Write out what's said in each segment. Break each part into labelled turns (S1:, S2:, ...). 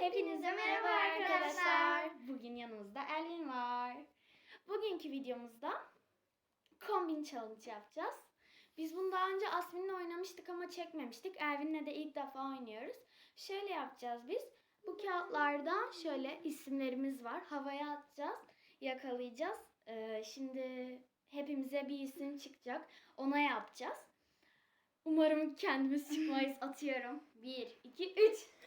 S1: Hepinize merhaba arkadaşlar. Bugün yanımızda Elvin var. Bugünkü videomuzda kombin challenge yapacağız. Biz bunu daha önce Asmin'le oynamıştık ama çekmemiştik. Elvin'le de ilk defa oynuyoruz. Şöyle yapacağız biz. Bu kağıtlarda şöyle isimlerimiz var. Havaya atacağız, yakalayacağız. Ee, şimdi hepimize bir isim çıkacak. Ona yapacağız. Umarım kendimiz çıkmayız. Atıyorum. 1, 2, 3.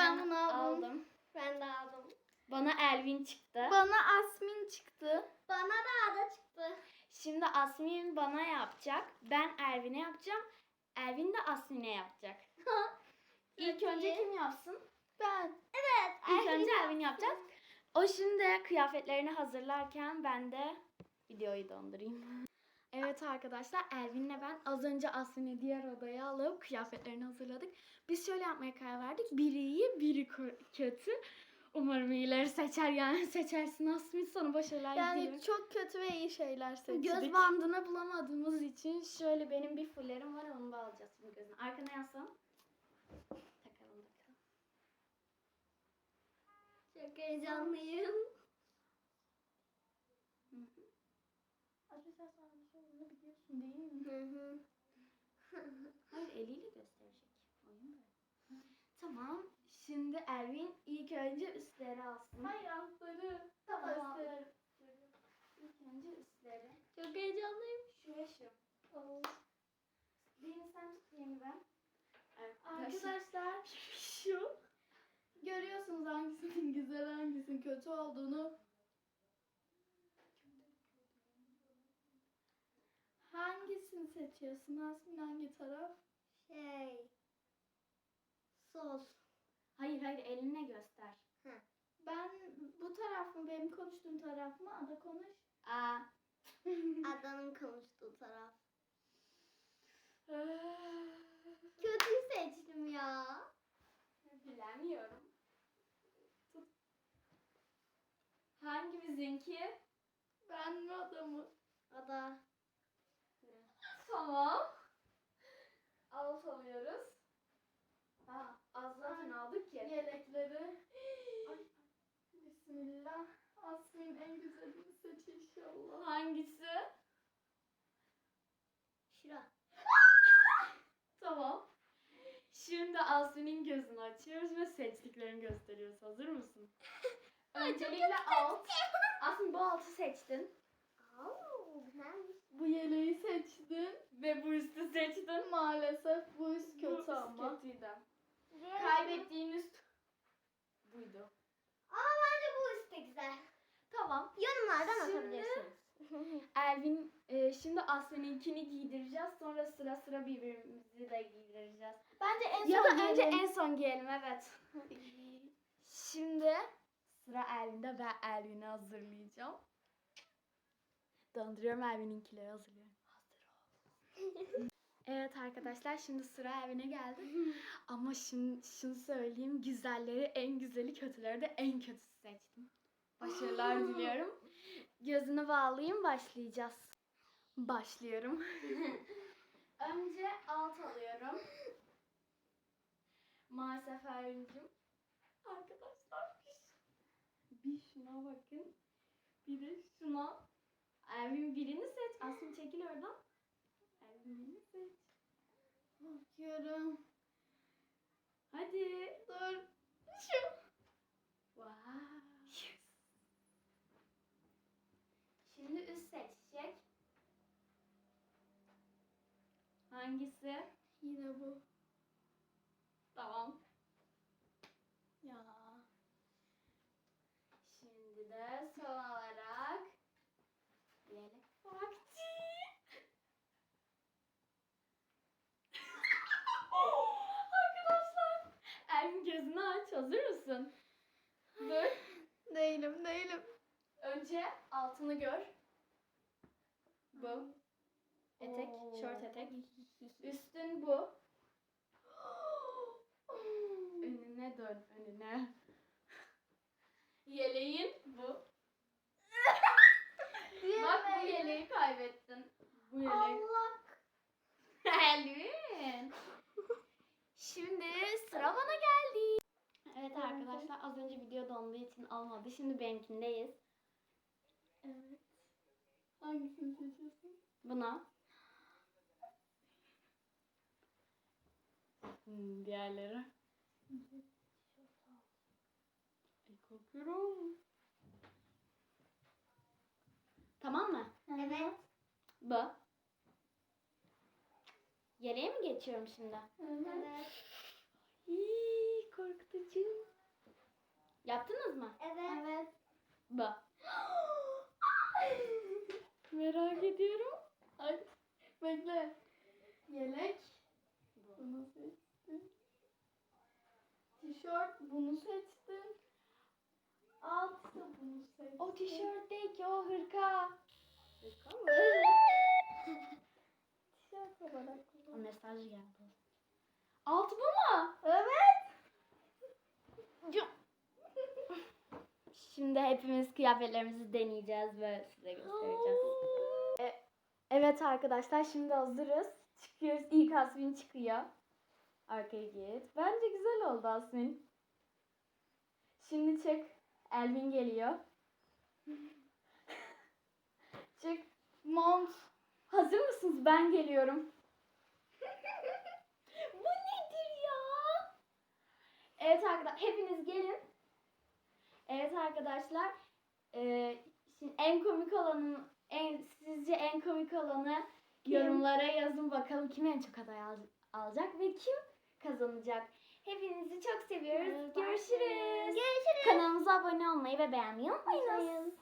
S2: Ben bunu aldım.
S1: aldım.
S2: Ben de aldım.
S1: Bana Elvin çıktı.
S2: Bana Asmin çıktı.
S3: Bana da ada çıktı.
S1: Şimdi Asmin bana yapacak. Ben Elvin'e yapacağım. Elvin de Asmin'e yapacak. İlk önce kim yapsın?
S2: Ben.
S3: Evet.
S1: İlk önce Elvin yapacak. O şimdi kıyafetlerini hazırlarken ben de videoyu dondurayım. Evet arkadaşlar Elvin'le ben az önce Asmin'i diğer odaya alıp kıyafetlerini hazırladık. Biz şöyle yapmaya karar verdik. Biri iyi, biri kötü. Umarım iyileri seçer yani seçersin Asmin sana başarılar
S2: Yani
S1: diliyorum.
S2: çok kötü ve iyi şeyler seçtik.
S1: Göz bandını bulamadığımız için şöyle benim bir fullerim var onu da alacağız şimdi gözüne. Arkana yaslan. Takalım bakalım.
S3: Çok heyecanlıyım.
S1: Hı hı.
S2: Arkadaşlar sen bir şey olduğunu biliyorsun değil mi?
S3: Hı hı.
S1: Hayır eliyle gösterecek. Oyun böyle. Tamam. Şimdi Ervin ilk önce üstleri alsın.
S2: Hayır altları.
S1: Tamam.
S2: Üstleri.
S1: İlk önce üstleri.
S3: Çok heyecanlıyım.
S1: Şu ve şu. Birini sen tut diğerini ben.
S2: Arkadaşlar şu. Görüyorsunuz hangisinin güzel hangisinin kötü olduğunu. Hangisini seçiyorsun Asmin hangi taraf?
S3: Şey. Sol.
S1: Hayır hayır eline göster.
S2: Ben bu taraf mı benim konuştuğum taraf mı? Ada konuş.
S1: Aa.
S3: Adanın konuştuğu taraf. Kötüyü seçtim ya.
S1: Bilemiyorum. Tut. Hangimizinki?
S2: Ben mi ada mı?
S3: Ada.
S1: Tamam. Alt alıyoruz. Ha, az zaten aldık ki.
S2: Yelekleri. Ay, Bismillah. Asmin en güzelini seç inşallah.
S1: Hangisi?
S3: Şura.
S1: Tamam. Şimdi Asmin'in gözünü açıyoruz ve seçtiklerini gösteriyoruz. Hazır mısın? Öncelikle alt. Asmin bu altı seçtin.
S3: Güzelmiş.
S2: Bu yeleği seçtin.
S1: Ve bu üstü seçtin.
S2: Maalesef bu üst
S1: Bu
S2: kötü
S1: üst
S2: ama.
S1: kötüydü.
S3: Diğer-
S1: Kaybettiğin üst buydu.
S3: Ama bence bu üstte güzel.
S1: Tamam.
S3: Yorumlardan
S1: Şimdi-
S3: atabilirsiniz.
S1: Elvin e, şimdi Asmin'inkini giydireceğiz. Sonra sıra sıra birbirimizi de giydireceğiz.
S2: Bence en
S1: Ya
S2: son
S1: da önce en son giyelim evet. Şimdi sıra Elvin'de ben Elvin'i hazırlayacağım. Donduruyorum Elvin'inkileri hazırlıyorum. Hazır ol. evet arkadaşlar şimdi sıra Elvin'e geldi. Ama şimdi şunu söyleyeyim güzelleri en güzeli kötüleri de en kötüsü seçtim. Başarılar diliyorum. Gözünü bağlayayım başlayacağız. Başlıyorum. Önce alt alıyorum. Maalesef Ervin'cim. Arkadaşlar bir, bir şuna bakın. Bir de şuna. Ervin birini seç. Asmin çekil oradan. Ervin birini seç.
S2: Bakıyorum.
S1: Hadi.
S2: Dur. Şu.
S1: Wow. Şimdi üst seçecek. Hangisi?
S2: Yine bu.
S1: Tamam.
S2: Ya.
S1: Şimdi de son olarak yelek vakti. Arkadaşlar, Elvin gözünü aç. Hazır mısın? Dur.
S2: Değilim değilim.
S1: Önce altını gör. Bu. Etek,
S2: Oo.
S1: şort etek. Üstün bu. Önüne dön, önüne. Yeleğin bu. Bak bu yeleği kaybettin. Bu yelek.
S2: Allah.
S1: Elvin. Şimdi sıra bana geldi. İçin olmadı. Şimdi benimkindeyiz.
S2: Evet. Hangisini seçiyorsun?
S1: Buna. Hmm, diğerleri. Ay, korkuyorum. Tamam mı?
S3: Evet.
S1: Bu. Yeleğe mi geçiyorum şimdi?
S2: Evet.
S3: Evet.
S1: Korkutucu. Yaptınız mı?
S3: Evet.
S2: Evet.
S1: Bu. Merak ediyorum.
S2: Ay, bekle. Yelek. Bunu seçtim. Tişört. Bunu seçtim. Alt da bunu seçtim.
S1: O tişört değil ki o hırka.
S2: Tişört olarak
S1: O
S2: kullan.
S1: mesaj geldi. Alt bu mu?
S2: Evet.
S1: Şimdi hepimiz kıyafetlerimizi deneyeceğiz ve size göstereceğiz. E, evet arkadaşlar şimdi hazırız. Çıkıyoruz. İlk Asmin çıkıyor. Arkaya git. Bence güzel oldu Asmin. Şimdi çık. Elvin geliyor. çık. Mont. Hazır mısınız? Ben geliyorum. Bu nedir ya? Evet arkadaşlar hepiniz gelin. Evet arkadaşlar. eee, şimdi en komik olanın en sizce en komik olanı
S2: Kim?
S1: yorumlara yazın bakalım kim en çok aday al- alacak ve kim kazanacak. Hepinizi çok seviyoruz. Görüşürüz.
S3: Görüşürüz.
S1: Kanalımıza abone olmayı ve beğenmeyi unutmayınız.
S3: Unutmayın.